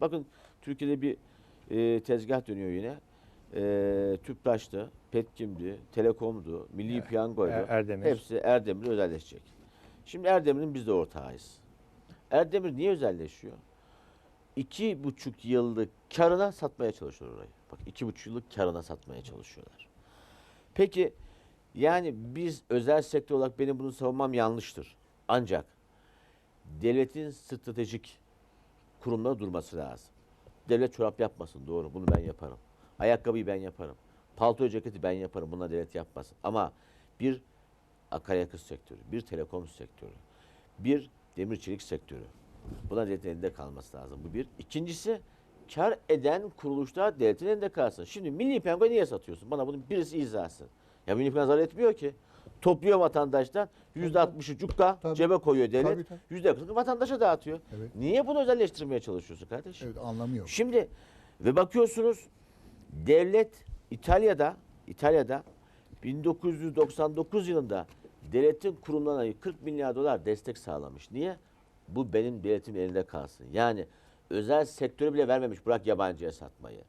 Bakın Türkiye'de bir e, tezgah dönüyor yine. E, Tüpraş'tı, Petkim'di, Telekom'du, Milli Piyango'ydu. Er- Erdemir. Hepsi Erdemir özelleşecek. Şimdi Erdemir'in biz de ortağıyız. Erdemir niye özelleşiyor? İki buçuk yıllık karına satmaya çalışıyor orayı. Bak iki buçuk yıllık karına satmaya çalışıyorlar. Peki yani biz özel sektör olarak benim bunu savunmam yanlıştır. Ancak devletin stratejik kurumda durması lazım. Devlet çorap yapmasın doğru bunu ben yaparım. Ayakkabıyı ben yaparım. Palto ceketi ben yaparım. Buna devlet yapmasın. Ama bir akaryakıt sektörü, bir telekom sektörü, bir demir çelik sektörü. Buna devletin elinde kalması lazım. Bu bir. İkincisi kar eden kuruluşlar devletin elinde kalsın. Şimdi Milli Piyango niye satıyorsun? Bana bunu birisi izah etsin. Ya Piyango zarar etmiyor ki. Topluyor vatandaştan yüzde altmışı cukka Tabii. cebe koyuyor devlet. Yüzde kırkını vatandaşa dağıtıyor. Evet. Niye bunu özelleştirmeye çalışıyorsun kardeşim? Evet anlamıyor. Şimdi ve bakıyorsunuz devlet İtalya'da İtalya'da 1999 yılında devletin kurumlarına 40 milyar dolar destek sağlamış. Niye? Bu benim devletimin elinde kalsın. Yani özel sektöre bile vermemiş bırak yabancıya satmayı.